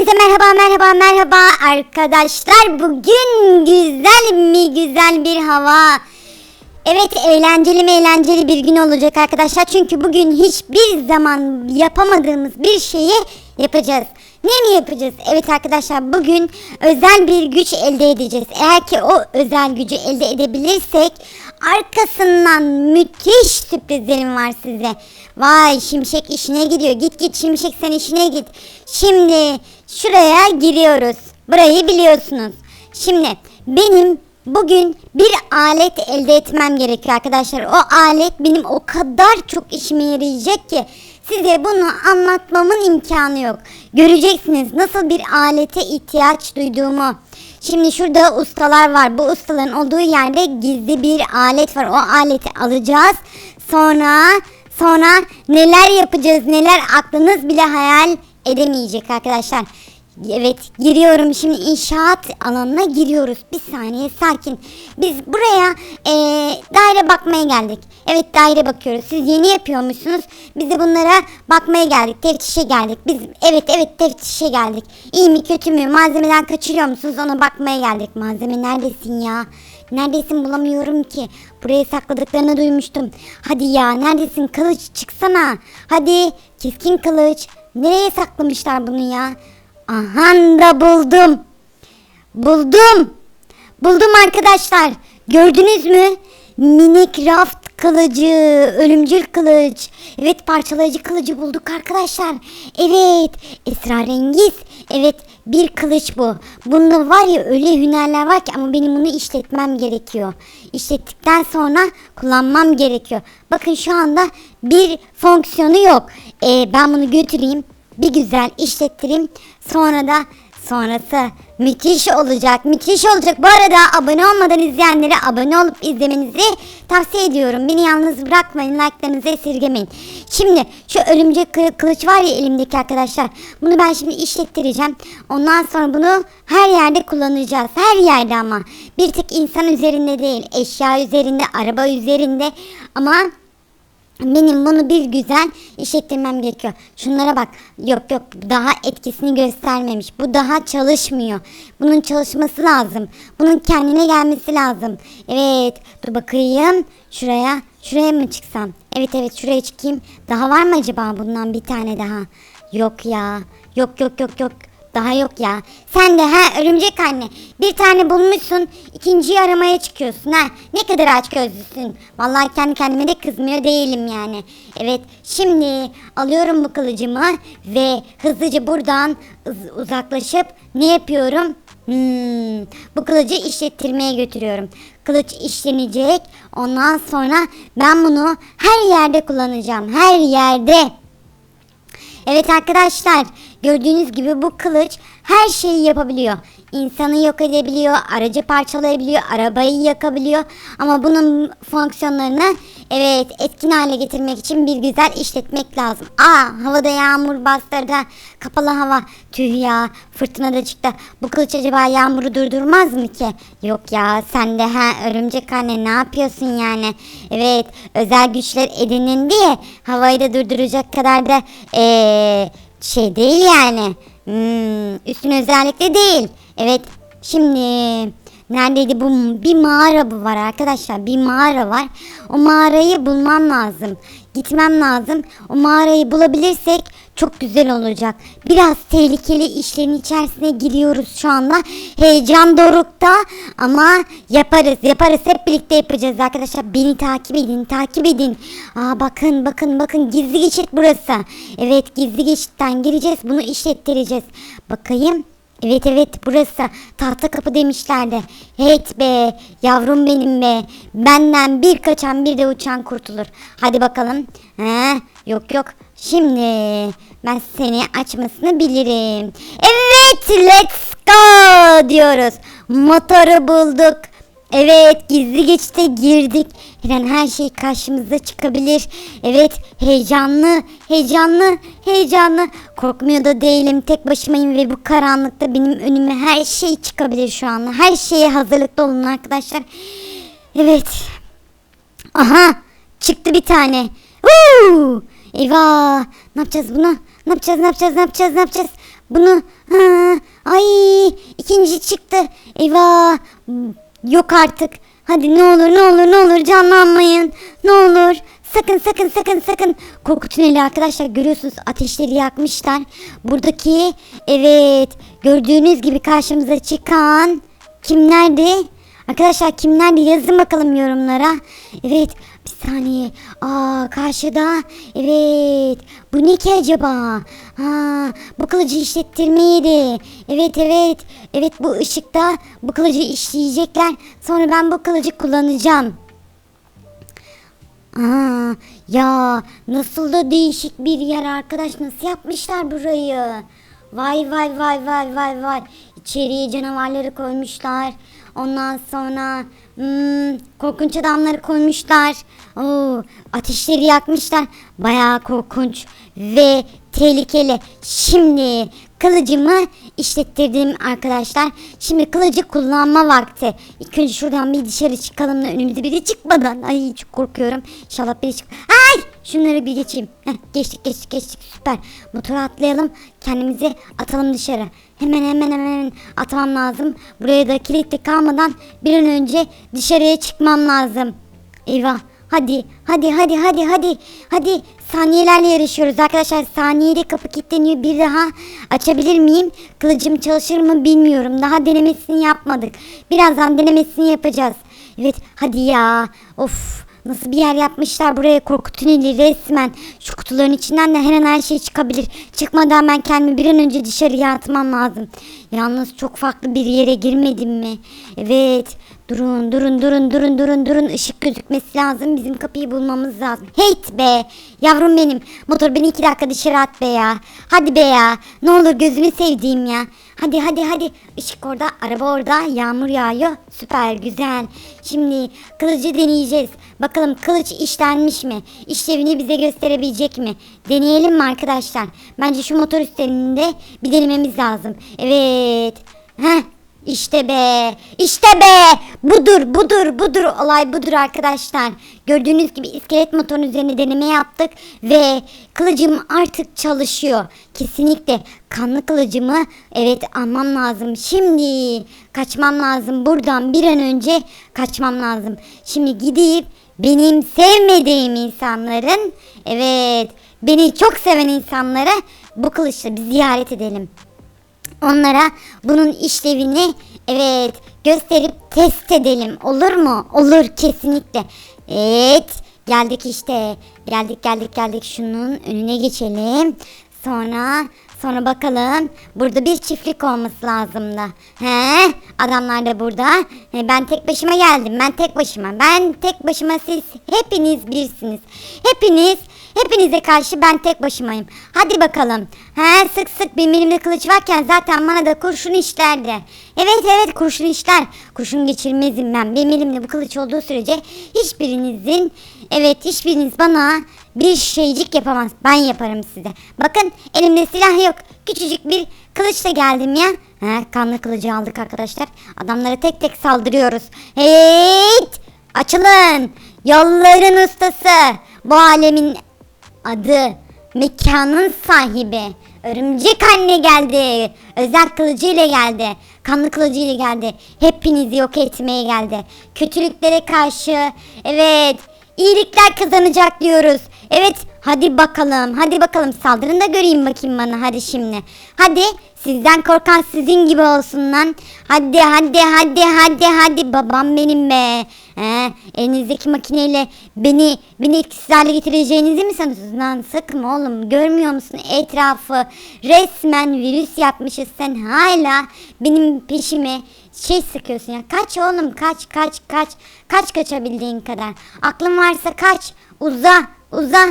Hepinize merhaba merhaba merhaba arkadaşlar. Bugün güzel mi güzel bir hava. Evet eğlenceli mi eğlenceli bir gün olacak arkadaşlar. Çünkü bugün hiçbir zaman yapamadığımız bir şeyi yapacağız. Ne mi yapacağız? Evet arkadaşlar bugün özel bir güç elde edeceğiz. Eğer ki o özel gücü elde edebilirsek arkasından müthiş sürprizlerim var size. Vay Şimşek işine gidiyor. Git git Şimşek sen işine git. Şimdi şuraya giriyoruz. Burayı biliyorsunuz. Şimdi benim bugün bir alet elde etmem gerekiyor arkadaşlar. O alet benim o kadar çok işime yarayacak ki size bunu anlatmamın imkanı yok. Göreceksiniz nasıl bir alete ihtiyaç duyduğumu. Şimdi şurada ustalar var. Bu ustaların olduğu yerde gizli bir alet var. O aleti alacağız. Sonra sonra neler yapacağız neler aklınız bile hayal edemeyecek arkadaşlar. Evet giriyorum şimdi inşaat alanına giriyoruz. Bir saniye sakin. Biz buraya eee, daire bakmaya geldik. Evet daire bakıyoruz. Siz yeni yapıyormuşsunuz. Biz de bunlara bakmaya geldik. Teftişe geldik. Biz evet evet teftişe geldik. İyi mi kötü mü malzemeden kaçırıyor musunuz ona bakmaya geldik. Malzeme neredesin ya? Neredesin bulamıyorum ki. Buraya sakladıklarını duymuştum. Hadi ya neredesin kılıç çıksana. Hadi keskin kılıç. Nereye saklamışlar bunu ya? Aha da buldum. Buldum. Buldum arkadaşlar. Gördünüz mü? Minecraft kılıcı, ölümcül kılıç. Evet parçalayıcı kılıcı bulduk arkadaşlar. Evet esrarengiz. Evet bir kılıç bu. Bunda var ya öyle hünerler var ki ama benim bunu işletmem gerekiyor. İşlettikten sonra kullanmam gerekiyor. Bakın şu anda bir fonksiyonu yok. Ee, ben bunu götüreyim bir güzel işlettireyim. Sonra da sonrası müthiş olacak. Müthiş olacak. Bu arada abone olmadan izleyenlere abone olup izlemenizi tavsiye ediyorum. Beni yalnız bırakmayın. Like'larınızı esirgemeyin. Şimdi şu örümcek kı- kılıç var ya elimdeki arkadaşlar. Bunu ben şimdi işlettireceğim. Ondan sonra bunu her yerde kullanacağız. Her yerde ama. Bir tek insan üzerinde değil. Eşya üzerinde, araba üzerinde. Ama benim bunu bir güzel işlettirmem gerekiyor. Şunlara bak. Yok yok daha etkisini göstermemiş. Bu daha çalışmıyor. Bunun çalışması lazım. Bunun kendine gelmesi lazım. Evet dur bakayım. Şuraya şuraya mı çıksam? Evet evet şuraya çıkayım. Daha var mı acaba bundan bir tane daha? Yok ya. Yok yok yok yok. Daha yok ya. Sen de ha örümcek anne. Bir tane bulmuşsun. ikinciyi aramaya çıkıyorsun ha. Ne kadar aç gözlüsün. Vallahi kendi kendime de kızmıyor değilim yani. Evet şimdi alıyorum bu kılıcımı ve hızlıca buradan uz- uzaklaşıp ne yapıyorum? Hmm, bu kılıcı işlettirmeye götürüyorum. Kılıç işlenecek. Ondan sonra ben bunu her yerde kullanacağım. Her yerde. Evet arkadaşlar gördüğünüz gibi bu kılıç her şeyi yapabiliyor. İnsanı yok edebiliyor, aracı parçalayabiliyor, arabayı yakabiliyor. Ama bunun fonksiyonlarını evet etkin hale getirmek için bir güzel işletmek lazım. Aa havada yağmur bastırdı. Kapalı hava. Tüh ya fırtına da çıktı. Bu kılıç acaba yağmuru durdurmaz mı ki? Yok ya sen de ha örümcek anne ne yapıyorsun yani? Evet özel güçler edinin diye havayı da durduracak kadar da eee şey değil yani. Hmm, üstün özellikle değil. Evet şimdi neredeydi bu bir mağara bu var arkadaşlar bir mağara var. O mağarayı bulmam lazım. Gitmem lazım. O mağarayı bulabilirsek çok güzel olacak. Biraz tehlikeli işlerin içerisine giriyoruz şu anda. Heyecan dorukta ama yaparız. Yaparız. Hep birlikte yapacağız arkadaşlar. Beni takip edin. Takip edin. Aa bakın bakın bakın gizli geçit burası. Evet gizli geçitten gireceğiz. Bunu işlettireceğiz. Bakayım. Evet evet burası tahta kapı demişlerdi. Evet be yavrum benim be. Benden bir kaçan bir de uçan kurtulur. Hadi bakalım. He, yok yok. Şimdi ben seni açmasını bilirim. Evet let's go diyoruz. Motoru bulduk. Evet gizli geçite girdik. Her her şey karşımıza çıkabilir. Evet heyecanlı, heyecanlı, heyecanlı. Korkmuyor da değilim. Tek başımayım ve bu karanlıkta benim önüme her şey çıkabilir şu anda. Her şeye hazırlıklı olun arkadaşlar. Evet. Aha çıktı bir tane. Woo! Eyvah! Ne yapacağız bunu? Ne yapacağız? Ne yapacağız? Ne yapacağız? Ne yapacağız? bunu ha, ay ikinci çıktı. Eyvah. Yok artık. Hadi ne olur ne olur ne olur canlanmayın. Ne olur. Sakın sakın sakın sakın. Korku tüneli arkadaşlar görüyorsunuz ateşleri yakmışlar. Buradaki evet gördüğünüz gibi karşımıza çıkan kimlerdi? Arkadaşlar kimlerdi yazın bakalım yorumlara. Evet saniye. Aa karşıda. Evet. Bu ne ki acaba? Ha bu kılıcı işlettirmeydi. Evet evet. Evet bu ışıkta bu kılıcı işleyecekler. Sonra ben bu kılıcı kullanacağım. Aa, ya nasıl da değişik bir yer arkadaş nasıl yapmışlar burayı? Vay vay vay vay vay vay. İçeriye canavarları koymuşlar. Ondan sonra hmm, korkunç adamları koymuşlar. Oo, ateşleri yakmışlar. Bayağı korkunç ve tehlikeli. Şimdi kılıcımı işlettirdim arkadaşlar. Şimdi kılıcı kullanma vakti. İlk önce şuradan bir dışarı çıkalım da önümüze biri çıkmadan. Ay çok korkuyorum. İnşallah biri çık. Ay! Şunları bir geçeyim. Heh, geçtik geçtik geçtik süper. Motora atlayalım. Kendimizi atalım dışarı. Hemen hemen hemen atmam lazım. Buraya da kilitli kalmadan bir an önce dışarıya çıkmam lazım. Eyvah. Hadi, hadi, hadi, hadi, hadi, hadi. Saniyelerle yarışıyoruz arkadaşlar. Saniyede kapı kilitleniyor. Bir daha açabilir miyim? Kılıcım çalışır mı bilmiyorum. Daha denemesini yapmadık. Birazdan denemesini yapacağız. Evet, hadi ya. Of. Nasıl bir yer yapmışlar buraya korku tüneli resmen. Şu kutuların içinden de her an her şey çıkabilir. Çıkmadan ben kendimi bir an önce dışarıya atmam lazım. Yalnız çok farklı bir yere girmedim mi? Evet. Durun durun durun durun durun durun ışık gözükmesi lazım bizim kapıyı bulmamız lazım. Heyt be yavrum benim motor beni iki dakika dışarı at be ya. Hadi be ya ne olur gözünü sevdiğim ya. Hadi hadi hadi ışık orada araba orada yağmur yağıyor süper güzel. Şimdi kılıcı deneyeceğiz. Bakalım kılıç işlenmiş mi? İşlevini bize gösterebilecek mi? Deneyelim mi arkadaşlar? Bence şu motor üstlerinde bir denememiz lazım. Evet. Heh işte be, işte be. Budur, budur, budur. Olay budur arkadaşlar. Gördüğünüz gibi iskelet motorun üzerine deneme yaptık ve kılıcım artık çalışıyor. Kesinlikle kanlı kılıcımı evet almam lazım. Şimdi kaçmam lazım. Buradan bir an önce kaçmam lazım. Şimdi gidip benim sevmediğim insanların evet beni çok seven insanlara bu kılıçla bir ziyaret edelim onlara bunun işlevini evet gösterip test edelim. Olur mu? Olur kesinlikle. Evet geldik işte. Geldik geldik geldik şunun önüne geçelim. Sonra sonra bakalım burada bir çiftlik olması lazım da. He adamlar da burada. He, ben tek başıma geldim. Ben tek başıma. Ben tek başıma siz hepiniz birsiniz. Hepiniz Hepinize karşı ben tek başımayım. Hadi bakalım. He sık sık benim elimde kılıç varken zaten bana da kurşun işlerdi. Evet evet kurşun işler. Kurşun geçirmezim ben. Benim elimde bu kılıç olduğu sürece hiçbirinizin evet hiçbiriniz bana bir şeycik yapamaz. Ben yaparım size. Bakın elimde silah yok. Küçücük bir kılıçla geldim ya. He, kanlı kılıcı aldık arkadaşlar. Adamlara tek tek saldırıyoruz. Hey! Açılın. Yolların ustası. Bu alemin adı mekanın sahibi. Örümcek anne geldi. Özel kılıcı ile geldi. Kanlı kılıcı ile geldi. Hepinizi yok etmeye geldi. Kötülüklere karşı evet iyilikler kazanacak diyoruz. Evet hadi bakalım hadi bakalım. Saldırın da göreyim bakayım bana. Hadi şimdi. Hadi sizden korkan sizin gibi olsun lan. Hadi hadi hadi hadi hadi. Babam benim be. He, elinizdeki makineyle beni beni etkisiz hale getireceğinizi mi sanıyorsunuz? Lan? Sıkma oğlum görmüyor musun etrafı? Resmen virüs yapmışız sen. Hala benim peşime şey sıkıyorsun ya. Kaç oğlum kaç kaç kaç. Kaç kaçabildiğin kadar. Aklın varsa kaç. Uza uza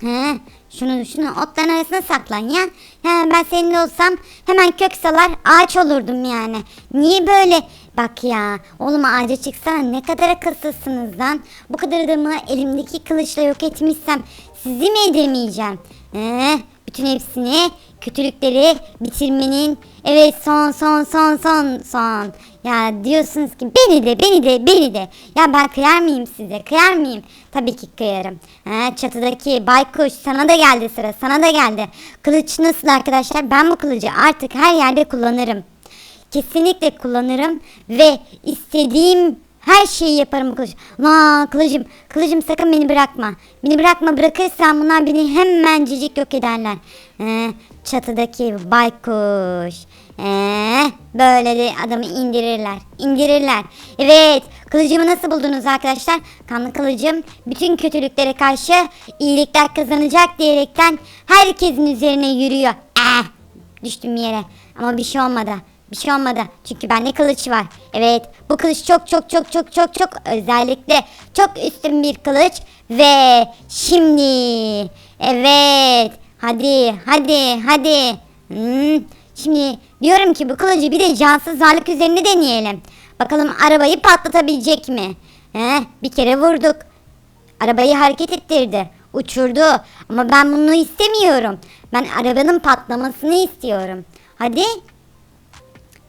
He, şunu şunu otların arasına saklan ya. He, ben senin olsam hemen kök salar ağaç olurdum yani. Niye böyle? Bak ya oğlum ağaca çıksana ne kadar akılsızsınız lan. Bu kadar adamı elimdeki kılıçla yok etmişsem sizi mi edemeyeceğim? He, Bütün hepsini kötülükleri bitirmenin evet son son son son son. Ya diyorsunuz ki beni de beni de beni de. Ya ben kıyar mıyım size kıyar mıyım? Tabii ki kıyarım. Ha, çatıdaki baykuş sana da geldi sıra sana da geldi. Kılıç nasıl arkadaşlar? Ben bu kılıcı artık her yerde kullanırım. Kesinlikle kullanırım ve istediğim her şeyi yaparım bu kılıç. La kılıcım, kılıcım sakın beni bırakma. Beni bırakma bırakırsan bunlar beni hemencecik yok ederler. Ee, çatıdaki baykuş. Ee, böyle de adamı indirirler. indirirler. Evet kılıcımı nasıl buldunuz arkadaşlar? Kanlı kılıcım bütün kötülüklere karşı iyilikler kazanacak diyerekten herkesin üzerine yürüyor. Eh, düştüm yere ama bir şey olmadı. Bir şey olmadı. Çünkü bende kılıç var. Evet bu kılıç çok çok çok çok çok çok özellikle çok üstün bir kılıç. Ve şimdi evet hadi hadi hadi. Hmm, Şimdi diyorum ki bu kılıcı bir de cansız varlık üzerinde deneyelim. Bakalım arabayı patlatabilecek mi? He, bir kere vurduk. Arabayı hareket ettirdi. Uçurdu. Ama ben bunu istemiyorum. Ben arabanın patlamasını istiyorum. Hadi.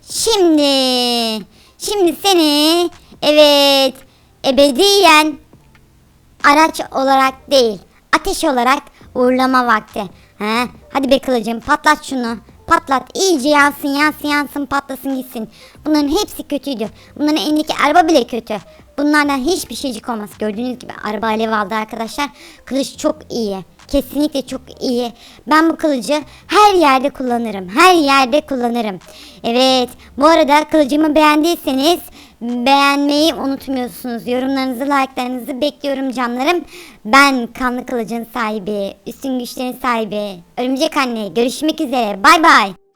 Şimdi. Şimdi seni evet ebediyen araç olarak değil ateş olarak uğurlama vakti. He, hadi be kılıcım patlat şunu. Patlat iyice yansın yansın yansın patlasın gitsin. Bunların hepsi kötüydü. Bunların elindeki araba bile kötü. Bunlardan hiçbir şeycik olmaz. Gördüğünüz gibi araba alev aldı arkadaşlar. Kılıç çok iyi. Kesinlikle çok iyi. Ben bu kılıcı her yerde kullanırım. Her yerde kullanırım. Evet. Bu arada kılıcımı beğendiyseniz beğenmeyi unutmuyorsunuz. Yorumlarınızı, like'larınızı bekliyorum canlarım. Ben kanlı kılıcın sahibi, üstün güçlerin sahibi, örümcek anne. Görüşmek üzere. Bay bay.